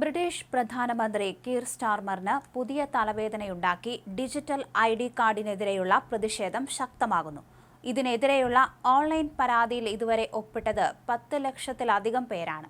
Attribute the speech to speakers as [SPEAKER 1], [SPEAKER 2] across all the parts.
[SPEAKER 1] British പ്രധാനമന്ത്രി Keir സ്റ്റാർമറിന് പുതിയ തലവേദനയുണ്ടാക്കി ഡിജിറ്റൽ ഐ ഡി കാർഡിനെതിരെയുള്ള പ്രതിഷേധം ശക്തമാകുന്നു. ഇതിനെതിരെയുള്ള ഓൺലൈൻ പരാതിയിൽ ഇതുവരെ ഒപ്പിട്ടത് പത്ത് ലക്ഷത്തിലധികം പേരാണ്.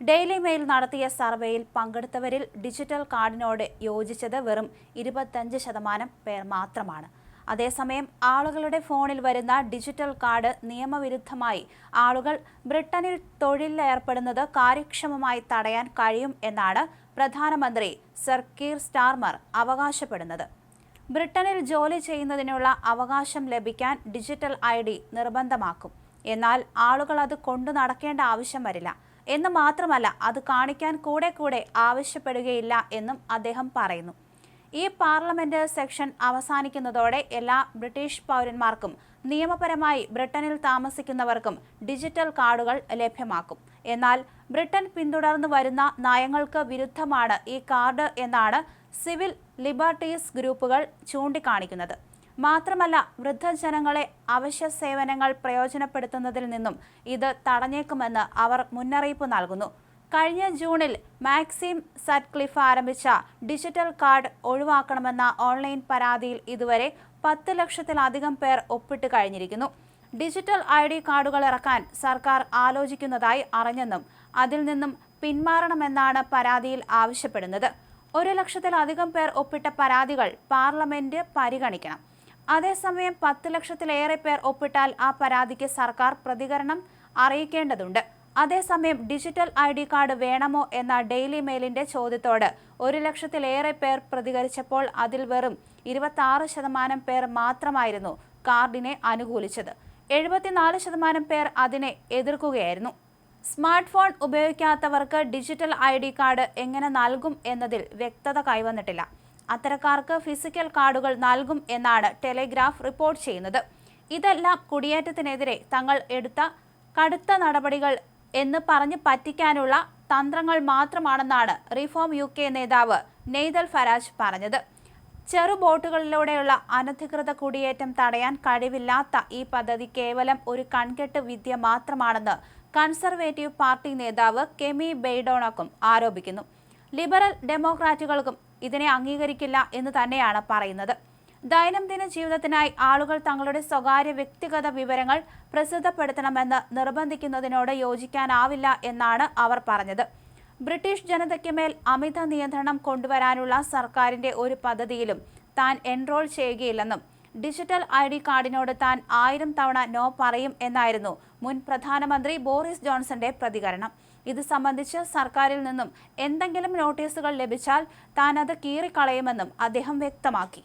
[SPEAKER 1] ഡെയിലി മെയിൽ നടത്തിയ സർവേയിൽ പങ്കെടുത്തവരിൽ ഡിജിറ്റൽ കാർഡിനോട് യോജിച്ചത് വെറും ഇരുപത്തഞ്ച് ശതമാനം പേർ മാത്രമാണ്. അതേസമയം ആളുകളുടെ ഫോണിൽ വരുന്ന ഡിജിറ്റൽ കാർഡ് നിയമവിരുദ്ധമായി ആളുകൾ ബ്രിട്ടനിൽ തൊഴിലിലേർപ്പെടുന്നത് കാര്യക്ഷമമായി തടയാൻ കഴിയും എന്നാണ് പ്രധാനമന്ത്രി സർ കീർ സ്റ്റാർമർ അവകാശപ്പെടുന്നത്. ബ്രിട്ടനിൽ ജോലി ചെയ്യുന്നതിനുള്ള അവകാശം ലഭിക്കാൻ ഡിജിറ്റൽ ഐ നിർബന്ധമാക്കും. എന്നാൽ ആളുകൾ അത് കൊണ്ടു നടക്കേണ്ട ആവശ്യം വരില്ല. എന്ന് മാത്രമല്ല അത് കാണിക്കാൻ കൂടെ കൂടെ ആവശ്യപ്പെടുകയില്ല എന്നും അദ്ദേഹം പറയുന്നു. ഈ പാർലമെന്റ് സെക്ഷൻ അവസാനിക്കുന്നതോടെ എല്ലാ ബ്രിട്ടീഷ് പൗരന്മാർക്കും നിയമപരമായി ബ്രിട്ടനിൽ താമസിക്കുന്നവർക്കും ഡിജിറ്റൽ കാർഡുകൾ ലഭ്യമാക്കും. എന്നാൽ ബ്രിട്ടൻ പിന്തുടർന്നു വരുന്ന നയങ്ങൾക്ക് വിരുദ്ധമാണ് ഈ കാർഡ് എന്നാണ് സിവിൽ ലിബർട്ടീസ് ഗ്രൂപ്പുകൾ ചൂണ്ടിക്കാണിക്കുന്നത്. മാത്രമല്ല വൃദ്ധജനങ്ങളെ അവശ്യ സേവനങ്ങൾ പ്രയോജനപ്പെടുത്തുന്നതിൽ നിന്നും ഇത് തടഞ്ഞേക്കുമെന്ന് അവർ മുന്നറിയിപ്പ് നൽകുന്നു. കഴിഞ്ഞ ജൂണിൽ മാക്സിം സറ്റ്ക്ലിഫ് ആരംഭിച്ച ഡിജിറ്റൽ കാർഡ് ഒഴിവാക്കണമെന്ന ഓൺലൈൻ പരാതിയിൽ ഇതുവരെ പത്ത് ലക്ഷത്തിലധികം പേർ ഒപ്പിട്ട് കഴിഞ്ഞിരിക്കുന്നു. ഡിജിറ്റൽ ഐ ഡി കാർഡുകൾ ഇറക്കാൻ സർക്കാർ ആലോചിക്കുന്നതായി അറിഞ്ഞെന്നും അതിൽ നിന്നും പിന്മാറണമെന്നാണ് പരാതിയിൽ ആവശ്യപ്പെടുന്നത്. ഒരു ലക്ഷത്തിലധികം പേർ ഒപ്പിട്ട പരാതികൾ പാർലമെന്റ് പരിഗണിക്കണം. അതേസമയം പത്ത് ലക്ഷത്തിലേറെ പേർ ഒപ്പിട്ടാൽ ആ പരാതിക്ക് സർക്കാർ പ്രതികരണം അറിയിക്കേണ്ടതുണ്ട്. അതേസമയം ഡിജിറ്റൽ ഐ ഡി കാർഡ് വേണമോ എന്ന ഡെയിലി മെയിലിന്റെ ചോദ്യത്തോട് ഒരു ലക്ഷത്തിലേറെ പേർ പ്രതികരിച്ചപ്പോൾ അതിൽ വെറും ഇരുപത്തി ശതമാനം പേർ മാത്രമായിരുന്നു കാർഡിനെ അനുകൂലിച്ചത്. എഴുപത്തിനാല് ശതമാനം പേർ അതിനെ എതിർക്കുകയായിരുന്നു. സ്മാർട്ട് ഫോൺ ഉപയോഗിക്കാത്തവർക്ക് ഡിജിറ്റൽ ഐ ഡി കാർഡ് എങ്ങനെ നൽകും എന്നതിൽ വ്യക്തത കൈവന്നിട്ടില്ല. അത്തരക്കാർക്ക് ഫിസിക്കൽ കാർഡുകൾ നൽകും എന്നാണ് ടെലിഗ്രാഫ് റിപ്പോർട്ട് ചെയ്യുന്നത്. ഇതെല്ലാം കുടിയേറ്റത്തിനെതിരെ തങ്ങൾ എടുത്ത കടുത്ത നടപടികൾ എന്ന് പറഞ്ഞ് പറ്റിക്കാനുള്ള തന്ത്രങ്ങൾ മാത്രമാണെന്നാണ് റിഫോം യു കെ നേതാവ് നെയ്തൽ ഫരാജ് പറഞ്ഞത്. ചെറു ബോട്ടുകളിലൂടെയുള്ള അനധികൃത കുടിയേറ്റം തടയാൻ കഴിവില്ലാത്ത ഈ പദ്ധതി കേവലം ഒരു കൺകെട്ട് വിദ്യ മാത്രമാണെന്ന് കൺസർവേറ്റീവ് പാർട്ടി നേതാവ് കെമി ബെയ്ഡോണക്കും ആരോപിക്കുന്നു. ലിബറൽ ഡെമോക്രാറ്റുകൾക്കും ഇതിനെ അംഗീകരിക്കില്ല എന്ന് തന്നെയാണ് പറയുന്നത്. ദൈനംദിന ജീവിതത്തിനായി ആളുകൾ തങ്ങളുടെ സ്വകാര്യ വ്യക്തിഗത വിവരങ്ങൾ പ്രസിദ്ധപ്പെടുത്തണമെന്ന് നിർബന്ധിക്കുന്നതിനോട് യോജിക്കാനാവില്ല എന്നാണ് അവർ പറഞ്ഞത്. ബ്രിട്ടീഷ് ജനതയ്ക്ക് മേൽ അമിത നിയന്ത്രണം കൊണ്ടുവരാനുള്ള സർക്കാരിന്റെ ഒരു പദ്ധതിയിലും താൻ എൻറോൾ ചെയ്യുകയില്ലെന്നും ഡിജിറ്റൽ ഐ ഡി കാർഡിനോട് താൻ ആയിരം തവണ നോ പറയും എന്നായിരുന്നു മുൻ പ്രധാനമന്ത്രി ബോറിസ് ജോൺസന്റെ പ്രതികരണം. ഇത് സംബന്ധിച്ച് സർക്കാരിൽ നിന്നും എന്തെങ്കിലും നോട്ടീസുകൾ ലഭിച്ചാൽ താൻ അത് കീറിക്കളയുമെന്നും അദ്ദേഹം വ്യക്തമാക്കി.